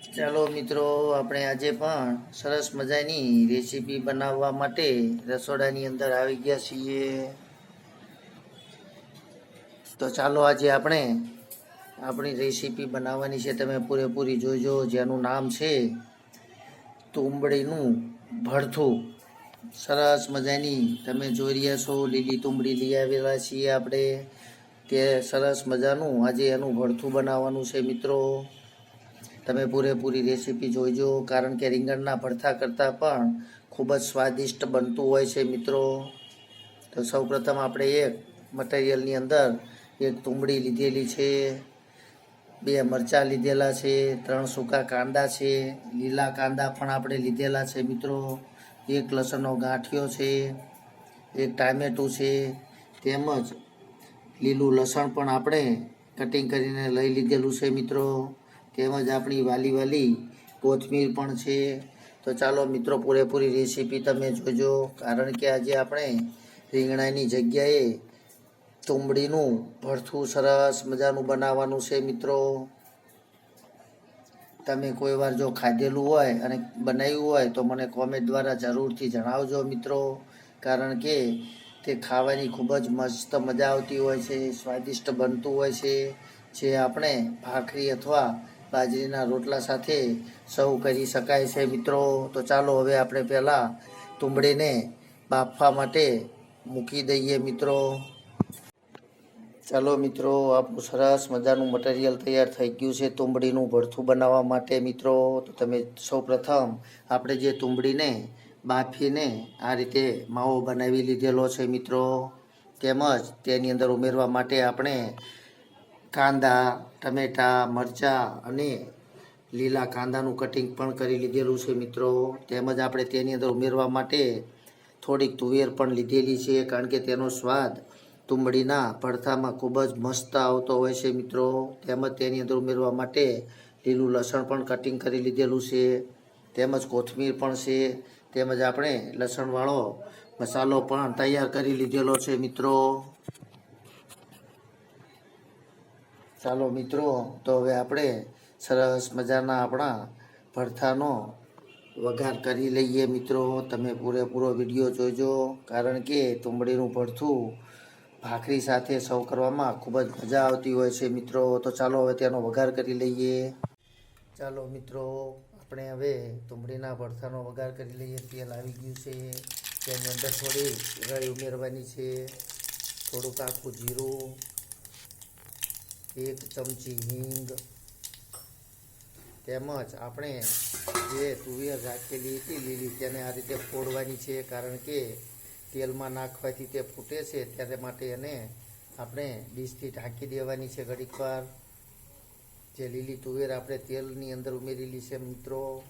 ચાલો મિત્રો, આપણે આજે પણ સરસ મજાની રેસીપી બનાવવા માટે રસોડાની અંદર આવી ગયા છીએ. તો ચાલો આજે આપણે આપણી રેસીપી બનાવવાની છે, તમે પૂરેપૂરી જોઈજો જેનું નામ છે તુંબડીનું ભરથું. સરસ મજાની, તમે જોઈ રહ્યા છો, લીલી તુંબડી લઈ આવેલા છીએ આપણે. તે સરસ મજાનું આજે એનું ભરથું બનાવવાનું છે મિત્રો. તમે પૂરેપૂરી રેસીપી જોઈજો કારણ કે રીંગણના ભરથા કરતાં પણ ખૂબ જ સ્વાદિષ્ટ બનતું હોય છે મિત્રો. તો સૌપ્રથમ આપણે એક મટીરિયલની અંદર એક તુંબડી લીધેલી છે, બે મરચાં લીધેલા છે, ત્રણ સૂકા કાંદા છે, લીલા કાંદા પણ આપણે લીધેલા છે મિત્રો. એક લસણનો ગાંઠિયો છે, એક ટામેટું છે, તેમજ લીલું લસણ પણ આપણે કટિંગ કરીને લઈ લીધેલું છે મિત્રો. તેમજ આપણી વાલી વાલી કોથમીર પણ છે. તો ચાલો મિત્રો, પૂરેપૂરી રેસીપી તમે જોજો. કારણ કે આજે આપણે રીંગણાની જગ્યાએ તુંબડીનું ભરથું સરસ મજાનું બનાવવાનું છે મિત્રો. તમે કોઈ વાર જો ખાધેલું હોય અને બનાવ્યું હોય તો મને કોમેન્ટ દ્વારા જરૂરથી જણાવજો મિત્રો. કારણ કે તે ખાવાની ખૂબ જ મસ્ત મજા આવતી હોય છે, સ્વાદિષ્ટ બનતું હોય છે. જે આપણે ભાખરી અથવા બાજરીના રોટલા સાથે સૌ કરી શકાય છે મિત્રો. તો ચાલો હવે આપણે પહેલાં તુંબડીને બાફવા માટે મૂકી દઈએ મિત્રો. ચાલો મિત્રો, આપણું સરસ મજાનું મટીરિયલ તૈયાર થઈ ગયું છે તુંબડીનું ભરથું બનાવવા માટે મિત્રો. તો તમે સૌપ્રથમ આપણે જે તુંબડીને બાફીને આ રીતે માવો બનાવી લીધેલો છે મિત્રો. તેમજ તેની અંદર ઉમેરવા માટે આપણે કાંદા, ટમેટા, મરચાં અને લીલા કાંદાનું કટિંગ પણ કરી લીધેલું છે મિત્રો. તેમજ આપણે તેની અંદર ઉમેરવા માટે થોડીક તુવેર પણ લીધેલી છે, કારણ કે તેનો સ્વાદ તુંબડીના ભરથામાં ખૂબ જ મસ્ત આવતો હોય છે મિત્રો. તેમજ તેની અંદર ઉમેરવા માટે લીલું લસણ પણ કટિંગ કરી લીધેલું છે. તેમજ કોથમીર પણ છે. તેમજ આપણે લસણવાળો મસાલો પણ તૈયાર કરી લીધેલો છે મિત્રો. ચાલો મિત્રો, તો હવે આપણે સરસ મજાના આપણા ભરથાનો વઘાર કરી લઈએ મિત્રો. તમે પૂરેપૂરો વીડિયો જોજો, કારણ કે તુંબડીનું ભરથું ભાખરી સાથે સર્વ કરવામાં ખૂબ જ મજા આવતી હોય છે મિત્રો. તો ચાલો હવે તેનો વઘાર કરી લઈએ. ચાલો મિત્રો, આપણે હવે તુંબડીના ભરથાનો વઘાર કરી લઈએ. તેલ આવી ગયું છે. તેની અંદર થોડી રળી ઉમેરવાની છે. થોડુંક આખું જીરું એક ચમચી હિંગ તેમજ આપણે જે તુવેર રાખેલી હતી લીલી, તેને આ રીતે ફોડવાની છે, કારણ કે તેલમાં નાખવાથી તે ફૂટે છે, ત્યારે માટે એને આપણે ડીશથી ઢાંકી દેવાની છે ઘડીક વાર. જે લીલી તુવેર આપણે તેલની અંદર ઉમેરેલી છે મિત્રો,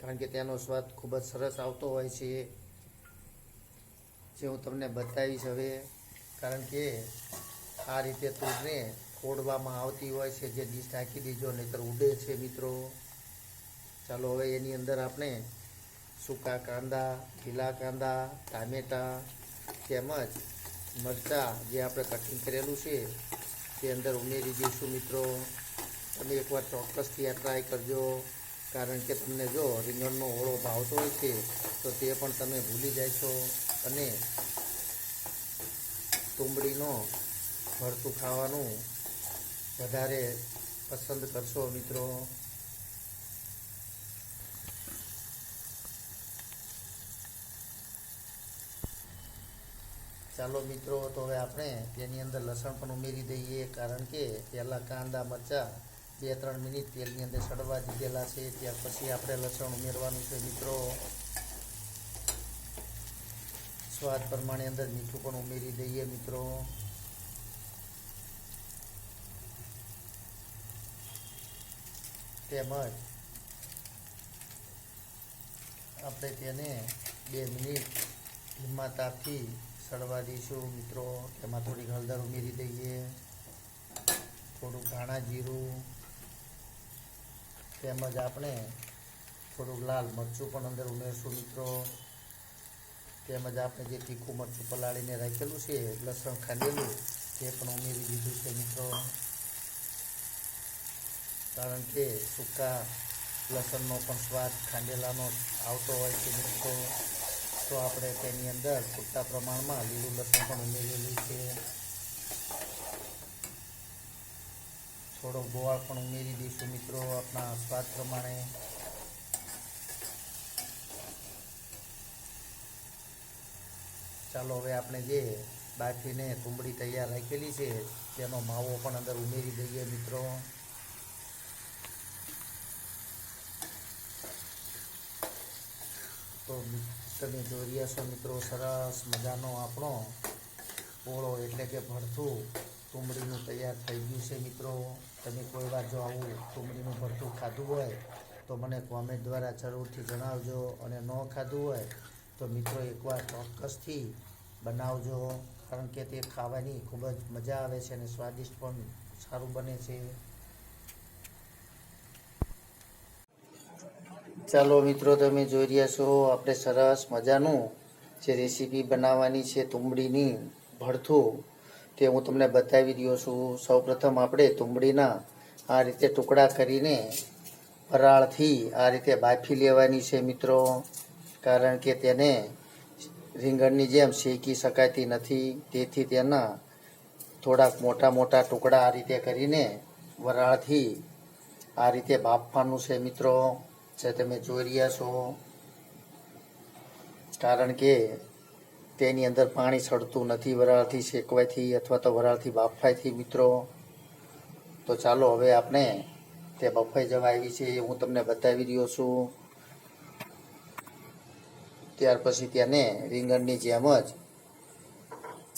કારણ કે તેનો સ્વાદ ખૂબ જ સરસ આવતો હોય છે, જે હું તમને બતાવીશ હવે, કારણ કે આ રીતે તુરને ફોડવામાં આવતી હોય છે, જે ડીશ નાખી દીજો, નહીતર ઉડે છે મિત્રો. ચાલો હવે એની અંદર આપણે સૂકા કાંદા લીલા કાંદા, ટામેટાં તેમજ મરચાં જે આપણે કટિંગ કરેલું છે, તે અંદર ઉમેરી દઈશું મિત્રો. તમે એકવાર ચોક્કસથી આ ટ્રાય કરજો, કારણ કે તમને જો રીંગણનો ઓળો ભાવતો હોય છે, તો તે પણ તમે ભૂલી જાય છો અને તુંબડીનો ભરતું ખાવાનું વધારે પસંદ કરશો મિત્રો? ચાલો મિત્રો, તો હવે આપણે તેની અંદર લસણ પણ ઉમેરી દઈએ, કારણ કે પહેલાં કાંદા, મરચાં બે ત્રણ મિનિટ તેલની અંદર સડવા દીધેલા છે, ત્યાર પછી આપણે લસણ ઉમેરવાનું છે મિત્રો. સ્વાદ પ્રમાણે અંદર મીઠું પણ ઉમેરી દઈએ મિત્રો. તેમજ આપણે તેને બે મિનિટ ધીમા તાપથી સડવા દઈશું મિત્રો તેમાં થોડીક હળદર ઉમેરી દઈએ, થોડુંક ધાણા જીરું, તેમજ આપણે થોડુંક લાલ મરચું પણ અંદર ઉમેરશું મિત્રો. તેમજ આપણે જે તીખું મરચું પલાળીને રાખેલું છે, લસણ ખાંડેલું, તે પણ ઉમેરી દીધું છે મિત્રો. કારણ કે સૂકા લસણનો પણ સ્વાદ ખાંડેલાનો આવતો હોય છે મિત્રો. તો આપણે તેની અંદર પૂરતા પ્રમાણમાં લીલું લસણ પણ ઉમેરેલું છે. થોડો ગોળ પણ ઉમેરી દઈશું મિત્રો આપણા સ્વાદ પ્રમાણે. ચાલો હવે આપણે જે બાફીને તુંબડી તૈયાર રાખેલી છે, તેનો માવો પણ અંદર ઉમેરી દઈએ મિત્રો. તો તમે જોઈ રહ્યા છો મિત્રો, સરસ મજાનો આપણો ઓળો એટલે કે ભરથું તુમડીનું તૈયાર થઈ ગયું છે મિત્રો. તમે કોઈ વાર જો આવું તુમડીનું ભરથું ખાધું હોય તો મને કોમેન્ટ દ્વારા જરૂરથી જણાવજો અને ન ખાધું હોય તો મિત્રો એકવાર ચોક્કસથી બનાવજો, કારણ કે તે ખાવાની ખૂબ જ મજા આવે છે અને સ્વાદિષ્ટ પણ સારું બને છે. ચાલો મિત્રો, તમે જોઈ રહ્યા છો આપણે સરસ મજાનું જે રેસીપી બનાવવાની છે તુંબડીની ભરથું. તે હું તમને બતાવી રહ્યો છું. સૌપ્રથમ આપણે તુંબડીના આ રીતે ટુકડા કરીને વરાળથી આ રીતે બાફી લેવાની છે મિત્રો, કારણ કે તેને રીંગણની જેમ શેકી શકાતી નથી. તેથી તેના થોડાક મોટા મોટા ટુકડા આ રીતે કરીને વરાળથી આ રીતે બાફવાનું છે મિત્રો. જે તમે જોઈ રહ્યા છો, કારણ કે તેની અંદર પાણી સડતું નથી, વરાળથી શેકવાથી અથવા તો વરાળથી બાફાઈથી મિત્રો. તો ચાલો હવે આપણે તે બફાઈ જવા આવી છે હું તમને બતાવી રહ્યો છું. ત્યાર પછી તેને રીંગણની જેમ જ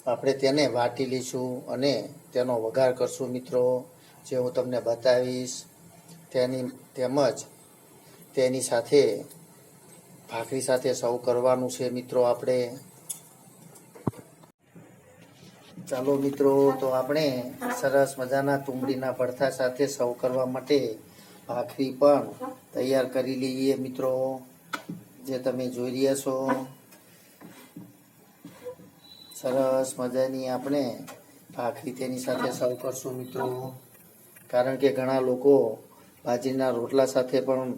આપણે તેને વાટી લઈશું અને તેનો વઘાર કરશું, મિત્રો. જે હું તમને બતાવીશ, તેની તેમજ તેની સાથે ભાખરી સાથે સૌ કરવાનું છે મિત્રો આપણે. ચાલો મિત્રો, તો આપણે સરસ મજાના તુંબડીના ભરથા સાથે સૌ કરવા માટે ભાખરી પણ તૈયાર કરી લઈએ મિત્રો, જે તમે જોઈ રહ્યા છો. સરસ મજાની આપણે ભાખરી તેની સાથે સૌ કરશું મિત્રો. કારણ કે ઘણા લોકો બાજરીના રોટલા સાથે પણ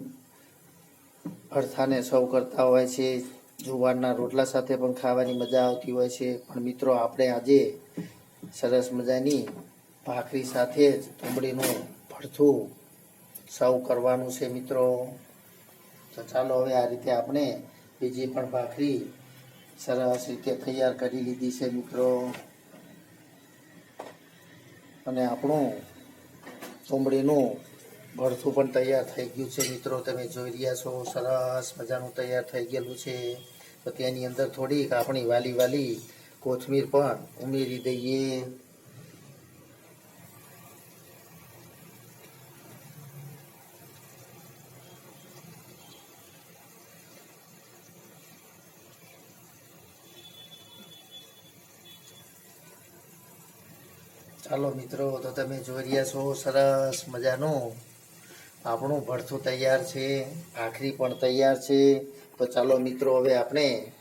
ભરથાને સૌ કરતા હોય છે. જુવારના રોટલા સાથે પણ ખાવાની મજા આવતી હોય છે. પણ મિત્રો, આપણે આજે સરસ મજાની ભાખરી સાથે જ તુંબડીનું ભરથું સૌ કરવાનું છે મિત્રો. તો ચાલો હવે આ રીતે આપણે બીજી પણ ભાખરી સરસ રીતે તૈયાર કરી લીધી છે મિત્રો. અને આપણું તુંબડીનું ભરથું પણ તૈયાર થઈ ગયું છે. મિત્રો, તમે જોઈ રહ્યા છો, સરસ મજાનું તૈયાર થઈ ગયેલું છે. તો તેની અંદર થોડીક આપણી વાલી વાલી કોથમીર પણ ઉમેરી દઈએ. ચાલો મિત્રો, તો તમે જોઈ રહ્યા છો, સરસ મજાનું આપણું ભરથું તૈયાર છે ભાખરી પણ તૈયાર છે. તો ચાલો મિત્રો, હવે આપણે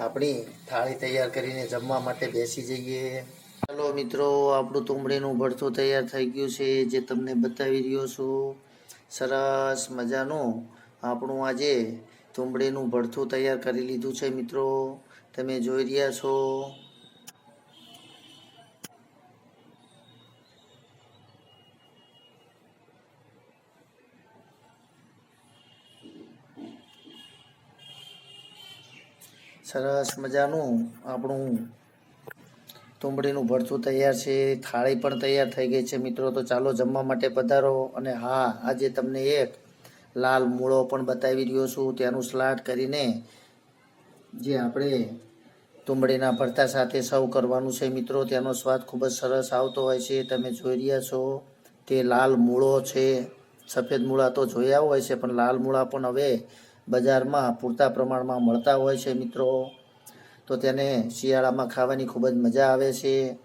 આપણી થાળી તૈયાર કરીને જમવા માટે બેસી જઈએ. ચાલો મિત્રો, આપણું તુંબડીનું ભરથું તૈયાર થઈ ગયું છે, જે તમને બતાવી રહ્યો છું. સરસ મજાનું આપણું આજે તુંબડીનું ભરથું તૈયાર કરી લીધું છે મિત્રો. તમે જોઈ રહ્યા છો. સરસ મજાનું આપણું તુંબડીનું ભરથું તૈયાર છે. થાળી પણ તૈયાર થઈ ગઈ છે. મિત્રો, તો ચાલો જમવા માટે પધારો અને હા, આજે તમને એક લાલ મૂળો પણ બતાવી રહ્યો છું. ત્યાંનું સ્લાટ કરીને જે આપણે તુંબડીના ભરતા સાથે સર્વ કરવાનું છે. મિત્રો, ત્યાંનો સ્વાદ ખૂબ જ સરસ આવતો હોય છે. તમે જોઈ રહ્યા છો તે લાલ મૂળો છે. સફેદ મૂળા તો જોયા હોય છે, પણ લાલ મૂળા પણ હવે બજારમાં પૂરતા પ્રમાણમાં મળતા હોય છે મિત્રો. તો તેને શિયાળામાં ખાવાની ખૂબ જ મજા આવે છે.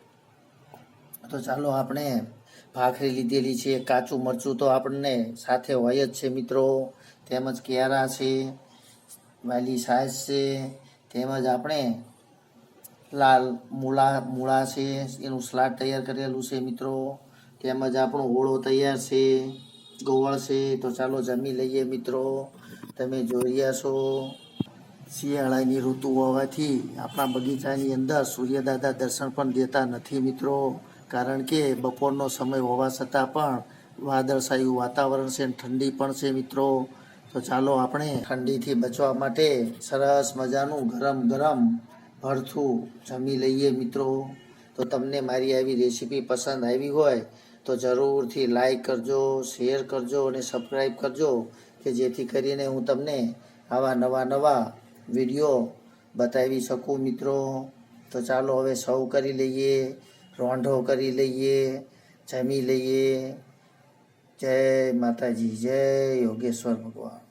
તો ચાલો આપણે ભાખરી લીધેલી છે, કાચું મરચું તો આપણને સાથે હોય જ છે મિત્રો. તેમજ કેરા છે, વાલી સાસ છે, તેમજ આપણે લાલ મૂળા મૂળા છે, એનું સલાડ તૈયાર કરેલું છે મિત્રો. તેમજ આપણો ઓળો તૈયાર છે ગોવળ છે. તો ચાલો જમી લઈએ મિત્રો. તમે જોઈ રહ્યા છો, શિયાળાની ઋતુ હોવાથી આપણા બગીચાની અંદર સૂર્યદાદા દર્શન પણ દેતા નથી મિત્રો. કારણ કે બપોરનો સમય હોવા છતાં પણ વાદળછાયું વાતાવરણ છે ઠંડી પણ છે મિત્રો. તો ચાલો આપણે ઠંડીથી બચવા માટે સરસ મજાનું ગરમ ગરમ ભરથું જમી લઈએ મિત્રો. તો તમને મારી આવી રેસીપી પસંદ આવી હોય તો જરૂરથી લાઈક કરજો, શેર કરજો અને સબસ્ક્રાઈબ કરજો. કે જેથી કરીને હું તમને આવા નવા નવા વીડિયો બતાવી શકું મિત્રો. તો ચાલો હવે સૌ કરી લઈએ, રોંઢો કરી લઈએ, જમી લઈએ. જય માતાજી, જય યોગેશ્વર ભગવાન.